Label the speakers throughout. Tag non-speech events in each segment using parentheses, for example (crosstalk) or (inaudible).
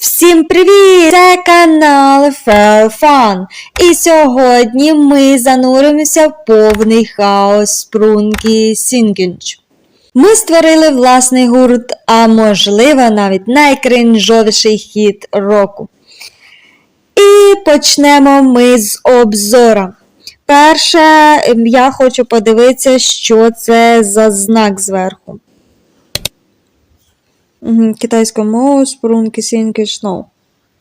Speaker 1: Всім привіт! Це канал Фелфан. І сьогодні ми зануримося в повний хаос спрунки Сінгінч. Ми створили власний гурт, а можливо навіть найкринжовіший хіт року. І почнемо ми з обзора. Перше, я хочу подивитися, що це за знак зверху. Китайська мова, спрунки, сінки, шноу.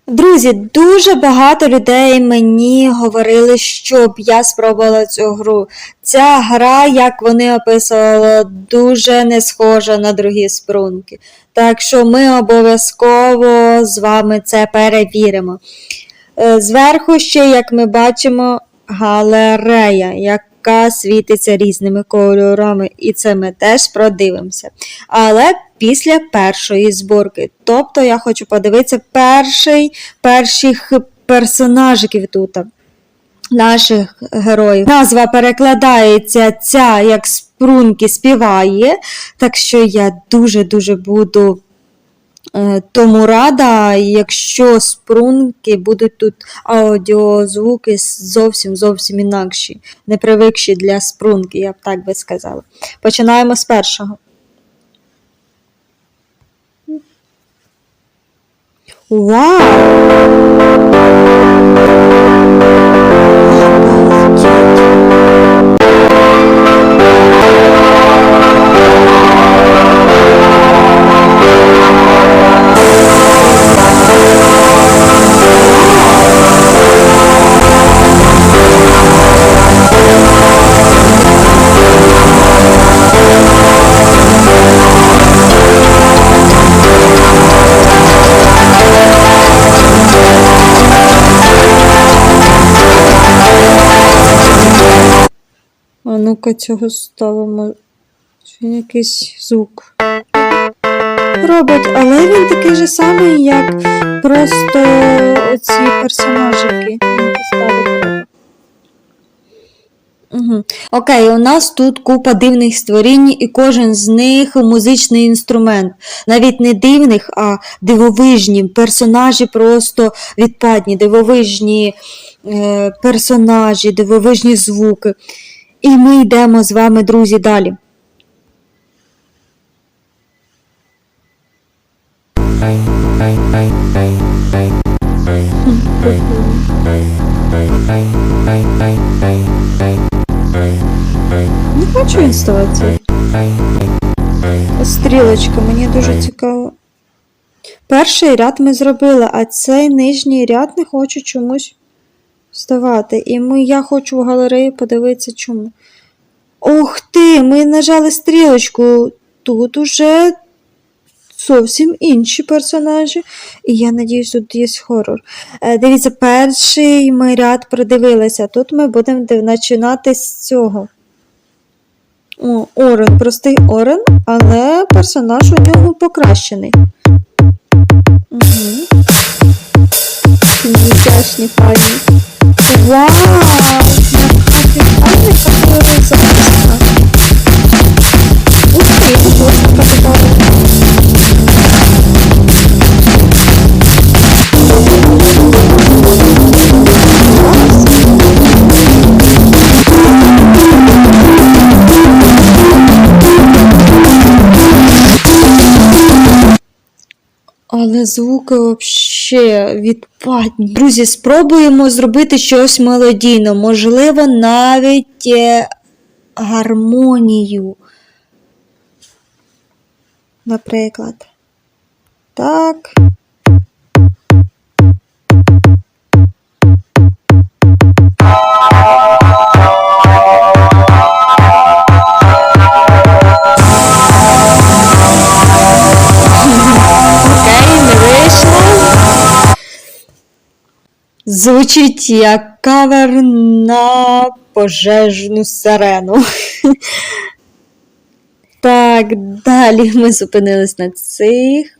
Speaker 1: Друзі, дуже багато людей мені говорили, щоб я спробувала цю гру. Ця гра, як вони описували, дуже не схожа на другі спрунки. Так що ми обов'язково з вами це перевіримо. Е, Зверху ще, як ми бачимо, галерея, яка світиться різними кольорами, і це ми теж продивимося. Але після першої зборки. Тобто я хочу подивитися перший, перших персонажиків тут. Наших героїв. Назва перекладається ця, як спрунки співає. Так що я дуже-дуже буду е, тому рада, якщо спрунки будуть тут аудіозвуки зовсім зовсім інакші, не привикші для спрунки, я б так би сказала. Починаємо з першого. Вау! А ну-ка цього ставимо. Чи якийсь звук. Робить, але він такий же самий, як просто оці персонажики. Угу. Окей, у нас тут купа дивних створінь, і кожен з них музичний інструмент. Навіть не дивних, а дивовижні. Персонажі просто відпадні, дивовижні е, персонажі, дивовижні звуки. І ми йдемо з вами, друзі, далі. Не хочу інсталацію. Стрілочка, мені дуже цікаво. Перший ряд ми зробили, а цей нижній ряд не хочу чомусь вставати. І ми, я хочу в галереї подивитися чому. Ух ти! Ми нажали стрілочку. Тут уже зовсім інші персонажі. І я надіюсь, тут є хорор. Е, дивіться, перший ми ряд продивилися. Тут ми будемо починати з цього. О, Орен, простий Орен, але персонаж у нього покращений. Угу. Вдячні файні. Вау! Але звуки вообще відпадні. Друзі, спробуємо зробити щось мелодійно, можливо, навіть е, гармонію. Наприклад. Так. Звучить як кавер на пожежну сирену. (laughs) Так, далі ми зупинились на цих.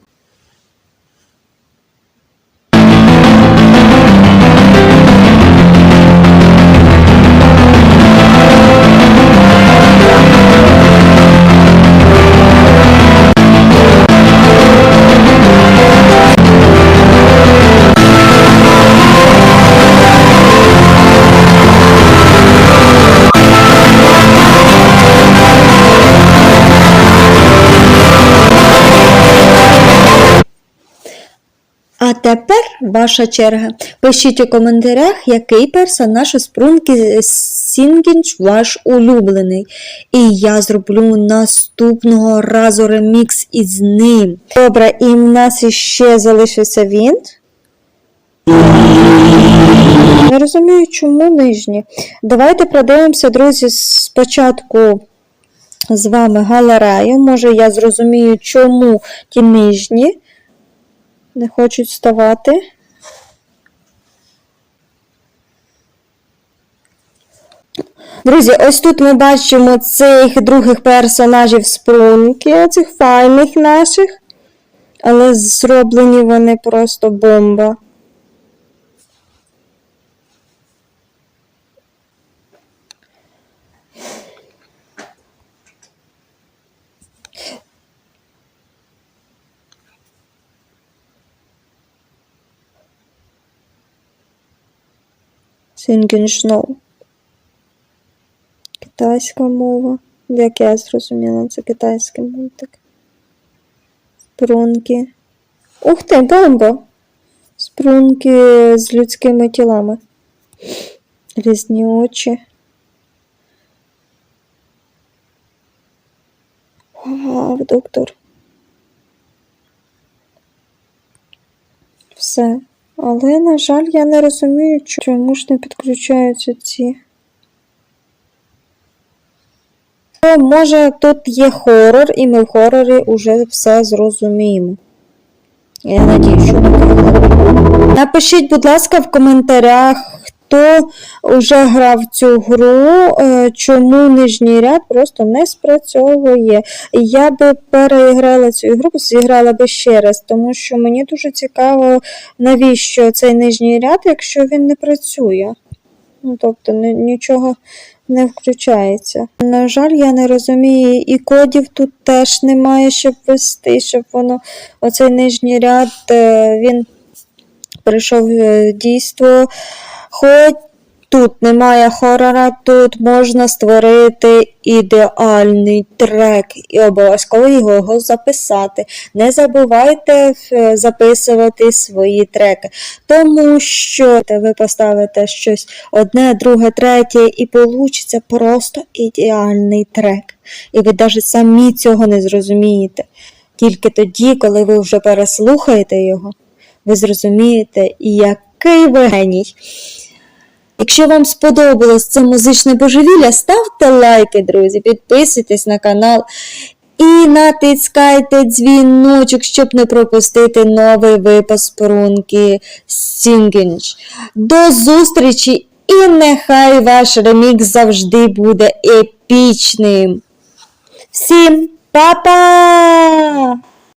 Speaker 1: Тепер ваша черга. Пишіть у коментарях, який персонаж із Прунки Сінгінч ваш улюблений. І я зроблю наступного разу ремікс із ним. Добре, і в нас іще залишився він. Не розумію, чому нижні. Давайте продивимося, друзі, спочатку з вами галерею. Може, я зрозумію, чому ті нижні не хочуть вставати. Друзі, ось тут ми бачимо цих других персонажів спрунки, прунки, цих файних наших. Але зроблені вони просто бомба. Singing Китайська мова. Як я зрозуміла, це китайський мультик. Спрунки. Ух ти, бомба! Спрунки з людськими тілами. Різні очі. Вау, доктор. Все. Але, на жаль, я не розумію, чому ж не підключаються ці. Може, тут є хорор, і ми в хорорі вже все зрозуміємо. Я надію, що не. Напишіть, будь ласка, в коментарях, хто вже грав цю гру, е, чому нижній ряд просто не спрацьовує. Я би переіграла цю ігру, зіграла би ще раз, тому що мені дуже цікаво, навіщо цей нижній ряд, якщо він не працює. Ну, тобто нічого не включається. На жаль, я не розумію, і кодів тут теж немає, щоб ввести, щоб воно оцей нижній ряд е, він прийшов в дійство. Хоч тут немає хорора, тут можна створити ідеальний трек і обов'язково його записати. Не забувайте е, записувати свої треки, тому що ви поставите щось одне, друге, третє, і получиться просто ідеальний трек. І ви навіть самі цього не зрозумієте. Тільки тоді, коли ви вже переслухаєте його, ви зрозумієте, який ви геній. Якщо вам сподобалось це музичне божевілля, ставте лайки, друзі, підписуйтесь на канал і натискайте дзвіночок, щоб не пропустити новий випуск Прунки Сінгінч. До зустрічі і нехай ваш ремікс завжди буде епічним. Всім па-па!